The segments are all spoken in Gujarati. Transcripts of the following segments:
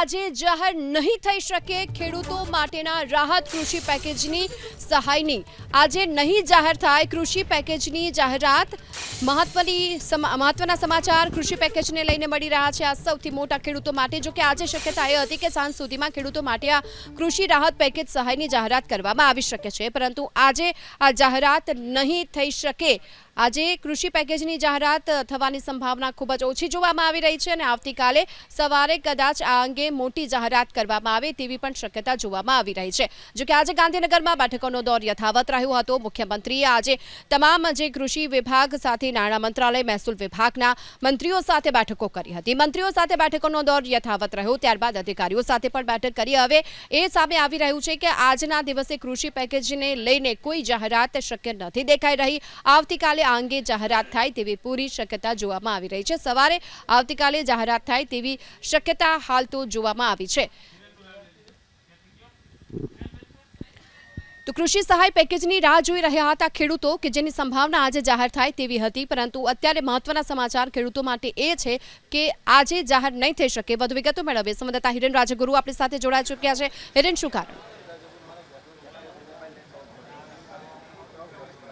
આજે જાહેર નહીં થઈ શકે ખેડૂતો માટેના રાહત કૃષિ પેકેજની સહાયની. આજે નહીં જાહેર થાય કૃષિ પેકેજની જાહેરાત. મહત્વની મહત્વના સમાચાર કૃષિ પેકેજને લઈને મળી રહ્યા છે આ સૌથી મોટા ખેડૂતો માટે. જો કે આજે શક્યતા એ હતી કે સાંજ સુધીમાં ખેડૂતો માટે આ કૃષિ રાહત પેકેજ સહાયની જાહેરાત કરવામાં આવી શકે છે. પરંતુ આજે આ જાહેરાત નહીં થઈ શકે. આજે કૃષિ પેકેજની જાહેરાત થવાની સંભાવના ખૂબ જ ઓછી જોવામાં આવી રહી છે અને આવતીકાલે સવારે કદાચ આ અંગે મોટી જાહેરાત કરવામાં આવે તેવી પણ શક્યતા જોવામાં આવી રહી છે. જોકે આજે ગાંધીનગરમાં બેઠકોનો દોર યથાવત રહ્યો હતો. મુખ્યમંત્રીએ આજે તમામ જે કૃષિ વિભાગ સાથે નાણાં મંત્રાલય, મહેસૂલ વિભાગના મંત્રીઓ સાથે બેઠકો કરી હતી. મંત્રીઓ સાથે બેઠકોનો દોર યથાવત રહ્યો. ત્યારબાદ અધિકારીઓ સાથે પણ બેઠક કરી. હવે એ સામે આવી રહ્યું છે કે આજના દિવસે કૃષિ પેકેજને લઈને કોઈ જાહેરાત શક્ય નથી દેખાઈ રહી. આવતીકાલે આ અંગે જાહેરાત થાય તેવી પૂરી શક્યતા જોવામાં આવી રહી છે. સવારે આવતીકાલે જાહેરાત થાય તેવી શક્યતા હાલ તો જોવામાં આવી છે. તો કૃષિ સહાય પેકેજની રાહ જોઈ રહ્યા હતા ખેડૂતો કે જેની સંભાવના આજે જાહેર થાય તેવી હતી, પરંતુ અત્યારે મહત્વના સમાચાર ખેડૂતો માટે એ છે કે આજે જાહેર નહીં થઈ શકે. વધુ વિગતો મેળવીએ. સંવાદદાતા હિરેન રાજગુરુ આપણી સાથે જોડાઈ ચૂક્યા છે. હિરેન, શું કારણ?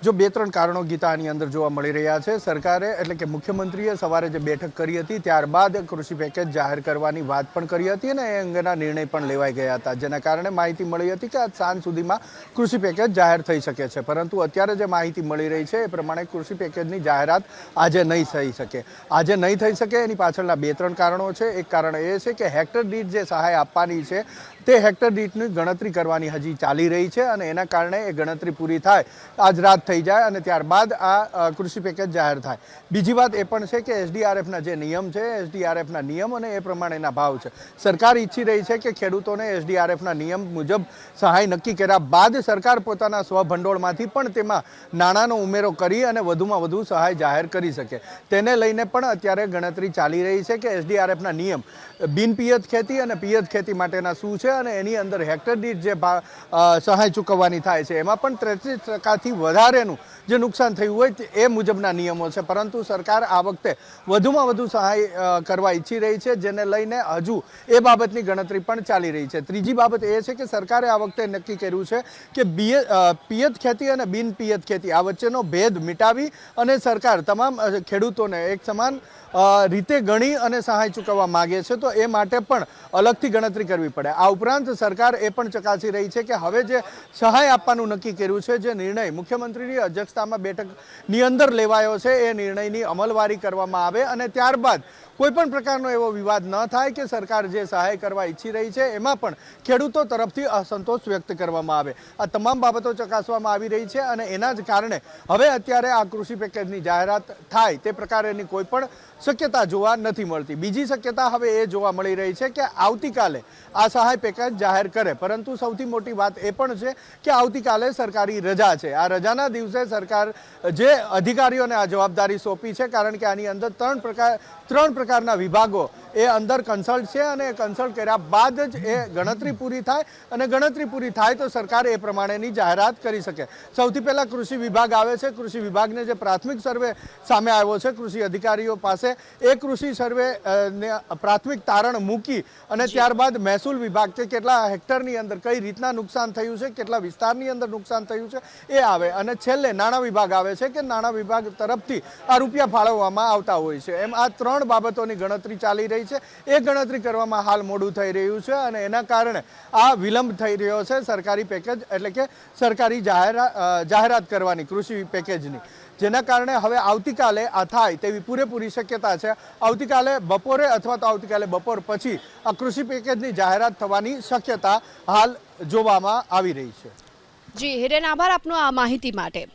જો બે ત્રણ કારણો ગીતા આની અંદર જોવા મળી રહ્યા છે, સરકારે એટલે કે મુખ્યમંત્રીએ સવારે જે બેઠક કરી હતી, ત્યારબાદ કૃષિ પેકેજ જાહેર કરવાની વાત પણ કરી હતી અને એ અંગેના નિર્ણય પણ લેવાઈ ગયા હતા. જેના કારણે માહિતી મળી હતી કે આજ સાંજ સુધીમાં કૃષિ પેકેજ જાહેર થઈ શકે છે. પરંતુ અત્યારે જે માહિતી મળી રહી છે, એ પ્રમાણે કૃષિ પેકેજની જાહેરાત આજે નહીં થઈ શકે. આજે નહીં થઈ શકે એની પાછળના બે ત્રણ કારણો છે. એક કારણ એ છે કે હેક્ટર દીઠ જે સહાય આપવાની છે તે હેક્ટર દીઠની ગણતરી કરવાની હજી ચાલી રહી છે અને એના કારણે એ ગણતરી પૂરી થાય. આજ રાત થઈ જાય અને ત્યારબાદ આ કૃષિ પેકેજ જાહેર થાય. બીજી વાત એ પણ છે કે એસડીઆરએફના જે નિયમ છે, એસડીઆરએફના નિયમ અને એ પ્રમાણેના ભાવ છે. સરકાર ઈચ્છી રહી છે કે ખેડૂતોને એસડીઆરએફના નિયમ મુજબ સહાય નક્કી કર્યા બાદ સરકાર પોતાના સ્વભંડોળમાંથી પણ તેમાં નાણાંનો ઉમેરો કરી અને વધુમાં વધુ સહાય જાહેર કરી શકે. તેને લઈને પણ અત્યારે ગણતરી ચાલી રહી છે કે એસડીઆરએફના નિયમ બિનપિયત ખેતી અને પિયત ખેતી માટેના શું છે અને એની અંદર હેક્ટર દીઠ જે સહાય ચૂકવવાની થાય છે, એમાં પણ ત્રેત્રીસ ટકાથી વધારેનું જે નુકસાન થયું હોય એ મુજબના નિયમો છે. પરંતુ સરકાર આ વખતે વધુમાં વધુ સહાય કરવા ઈચ્છી રહી છે, જેને લઈને હજુ એ બાબતની ગણતરી પણ ચાલી રહી છે. ત્રીજી બાબત એ છે કે સરકારે આ વખતે નક્કી કર્યું છે કે બીએ પિયત ખેતી અને બિન પિયત ખેતી આ વચ્ચેનો ભેદ મિટાવી અને સરકાર તમામ ખેડૂતોને એક સમાન રીતે ગણી અને સહાય ચૂકવવા માગે છે. તો એ માટે પણ અલગથી ગણતરી કરવી પડે. આ ઉપરાંત સરકાર એ પણ ચકાસી રહી છે કે હવે જે સહાય આપવાનું નક્કી કર્યું છે, જે નિર્ણય મુખ્યમંત્રીની અધ્યક્ષતામાં બેઠકની અંદર લેવાયો છે, એ નિર્ણયની અમલવારી કરવામાં આવે અને ત્યારબાદ કોઈ પણ પ્રકારનો એવો વિવાદ ન થાય કે સરકાર જે સહાય કરવા ઈચ્છી રહી છે, એમાં પણ ખેડૂતો તરફથી અસંતોષ વ્યક્ત કરવામાં આવે. આ તમામ બાબતો ચકાસવામાં આવી રહી છે અને એના જ કારણે હવે અત્યારે આ કૃષિ પેકેજની જાહેરાત થાય તે પ્રકારેની કોઈ પણ શક્યતા જોવા નથી મળતી. બીજી શક્યતા હવે એ જોવા મળી રહી છે કે આવતીકાલે આ સહાય પેકેજ જાહેર કરે. પરંતુ સૌથી મોટી વાત એ પણ છે કે આવતીકાલે સરકારી રજા છે. આ રજાના દિવસે સરકાર જે અધિકારીઓને આ જવાબદારી સોંપી છે, કારણ કે આની અંદર ત્રણ પ્રકાર ત્રણ પ્રકારના વિભાગો એ અંદર કન્સલ્ટ છે અને કન્સલ્ટ કર્યા બાદ જ એ ગણતરી પૂરી થાય અને ગણતરી પૂરી થાય તો સરકાર એ પ્રમાણેની જાહેરાત કરી શકે. સૌથી પહેલાં કૃષિ વિભાગ આવે છે. કૃષિ વિભાગને જે પ્રાથમિક સર્વે સામે આવ્યો છે કૃષિ અધિકારીઓ પાસે એ કૃષિ સર્વે ને પ્રાથમિક તારણ મૂકી અને ત્યારબાદ મહેસૂલ વિભાગ કે કેટલા હેક્ટરની અંદર કઈ રીતના નુકસાન થયું છે કેટલા વિસ્તારની અંદર નુકસાન થયું છે એ આવે. અને છેલ્લે નાણાં વિભાગ આવે છે કે નાણાં વિભાગ તરફથી આ રૂપિયા ફાળવવામાં આવતા હોય છે. એમ આ ત્રણ બાબતોની ગણતરી ચાલી રહી છે. એ ગણતરી કરવામાં હાલ મોડું થઈ રહ્યું છે અને એના કારણે આ વિલંબ થઈ રહ્યો છે સરકારી પેકેજ એટલે કે સરકારી જાહેરા જાહેરાત કરવાની કૃષિ પેકેજની. જેના કારણે હવે આવતીકાલે આ થાય તેવી પૂરેપૂરી શક્યતા છે. આવતીકાલે બપોરે અથવા તો આવતીકાલે બપોર પછી આ કૃષિ પેકેજની જાહેરાત થવાની શક્યતા હાલ જોવામાં આવી રહી છે. જી, હિરેન, આભાર આપનો આ માહિતી માટે.